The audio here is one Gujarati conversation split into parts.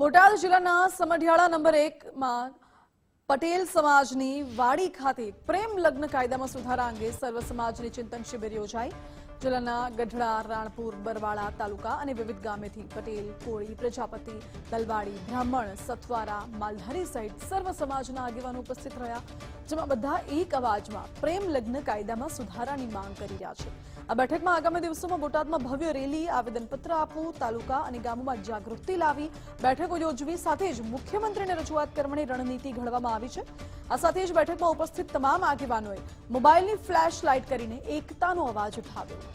બોટાદ જિલ્લાના સમઢિયાળા નંબર એકમાં પટેલ સમાજની વાડી ખાતે પ્રેમ લગ્ન કાયદામાં સુધારા અંગે સર્વ સમાજની ચિંતન શિબિર યોજાઈ. જિલ્લાના ગઢડા, રાણપુર, બરવાળા તાલુકા અને વિવિધ ગામેથી પટેલ, કોળી, પ્રજાપતિ, દલવાડી, બ્રાહ્મણ, સથવારા, માલધારી સહિત સર્વ સમાજના આગેવાનો ઉપસ્થિત રહ્યા, જેમાં બધા એક અવાજમાં પ્રેમ લગ્ન કાયદામાં સુધારાની માંગ કરી રહ્યા છે. આ બેઠકમાં આગામી દિવસોમાં બોટાદમાં ભવ્ય રેલી, આવેદનપત્ર આપવું, તાલુકા અને ગામોમાં જાગૃતિ લાવી બેઠકો યોજવી, સાથે જ મુખ્યમંત્રીને રજૂઆત કરવાની રણનીતિ ઘડવામાં આવી છે. આ સાથે જ બેઠકમાં ઉપસ્થિત તમામ આગેવાનોએ મોબાઈલની ફ્લેશ લાઇટ કરીને એકતાનો અવાજ ઉઠાવ્યો.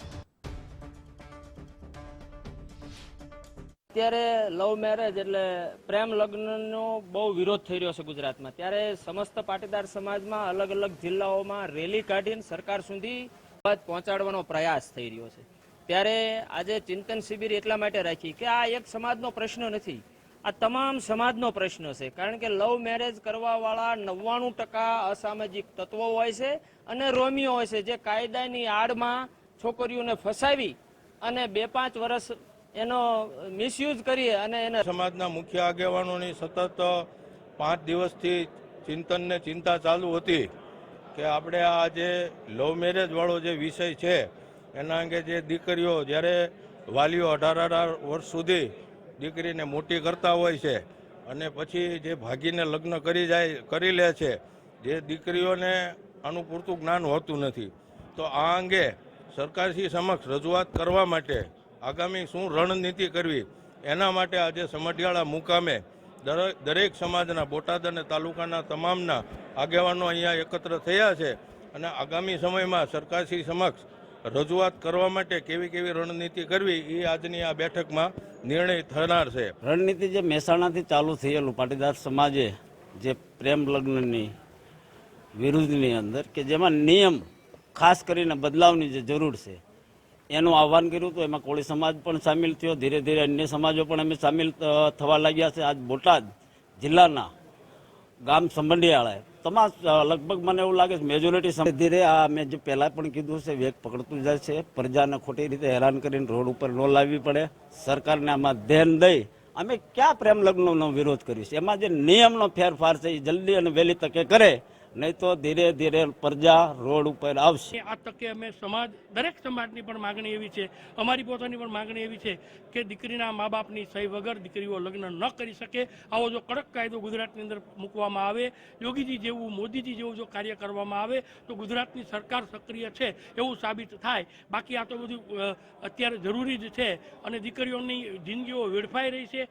અત્યારે લવ મેરેજ એટલે પ્રેમ લગ્નનો બહુ વિરોધ થઈ રહ્યો છે ગુજરાતમાં. ત્યારે સમસ્ત પાટીદાર સમાજમાં અલગ અલગ જિલ્લાઓમાં રેલી કાઢીને સરકાર સુધી વાત પહોંચાડવાનો પ્રયાસ થઈ રહ્યો છે. ત્યારે આજે ચિંતન શિબિર એટલા માટે રાખી કે આ એક સમાજનો પ્રશ્ન નથી, આ તમામ સમાજનો પ્રશ્ન છે. કારણ કે લવ મેરેજ કરવાવાળા નવ્વાણું ટકા અસામાજિક તત્વો હોય છે અને રોમિયો હોય છે, જે કાયદાની આડમાં છોકરીઓને ફસાવી અને બે પાંચ વર્ષ એનો મિસયુઝ કરીએ અને એને સમાજના મુખ્ય આગેવાનોની સતત પાંચ દિવસથી ચિંતન ને ચિંતા ચાલુ હતી કે આપણે આ જે લવ મેરેજ વાળો જે વિષય છે, એના અંગે જે દીકરીઓ જ્યારે વાલીઓ અઢાર અઢાર વર્ષ સુધી દીકરીને મોટી કરતા હોય છે અને પછી જે ભાગીને લગ્ન કરી જાય, કરી લે છે, જે દીકરીઓને આનું પૂરતું જ્ઞાન હોતું નથી. તો આ અંગે સરકારશ્રી સમક્ષ રજૂઆત કરવા માટે આગામી શું રણનીતિ કરવી, એના માટે આજે સમઢિયાળા મુકામે દરે- દરેક સમાજના, બોટાદ અને તાલુકાના તમામના આગેવાનો અહીંયા એકત્ર થયા છે અને આગામી સમયમાં સરકારશ્રી સમક્ષ રજૂઆત કરવા માટે કેવી કેવી રણનીતિ કરવી, એ આજની આ બેઠકમાં નિર્ણય થનાર છે. રણનીતિ જે મહેસાણાથી ચાલુ થયેલું, પાટીદાર સમાજે જે પ્રેમ લગ્નની, વિરુદ્ધની અંદર કે જેમાં નિયમ, ખાસ કરીને બદલાવની જે જરૂર છે એનું આહવાન કર્યું હતું. એમાં કોળી સમાજ પણ સામેલ થયો. ધીરે ધીરે અન્ય સમાજો પણ અમે સામેલ થવા લાગ્યા છે. આજ બોટાદ જિલ્લાના ગામ સંબંધીયાળાએ. તમામ લગભગ મને એવું લાગે છે મેજોરિટી ધીરે આ મેં જે પહેલાં પણ કીધું છે, વેગ પકડતું જાય છે. પ્રજાને ખોટી રીતે હેરાન કરીને રોડ ઉપર ન લાવવી પડે. સરકારને આમાં ધ્યાન દઈ અમે ક્યાં પ્રેમ લગ્નનો વિરોધ કરીશું? એમાં જે નિયમનો ફેરફાર છે, એ જલ્દી અને વહેલી તકે કરે. નહીં તો ધીરે ધીરે પ્રજા રોડ ઉપર આવશે. આ તકે અમે સમાજ, દરેક સમાજની પણ માગણી એવી છે, અમારી પોતાની પણ માગણી એવી છે કે દીકરીના મા બાપની સહી વગર દીકરીઓ લગ્ન ન કરી શકે. આવો જો કડક કાયદો ગુજરાતની અંદર મૂકવામાં આવે, યોગીજી જેવું, મોદીજી જેવું જો કાર્ય કરવામાં આવે, તો ગુજરાતની સરકાર સક્રિય છે એવું સાબિત થાય. બાકી આ તો બધું અત્યારે જરૂરી જ છે અને દીકરીઓની જિંદગીઓ વેડફાઈ રહી છે.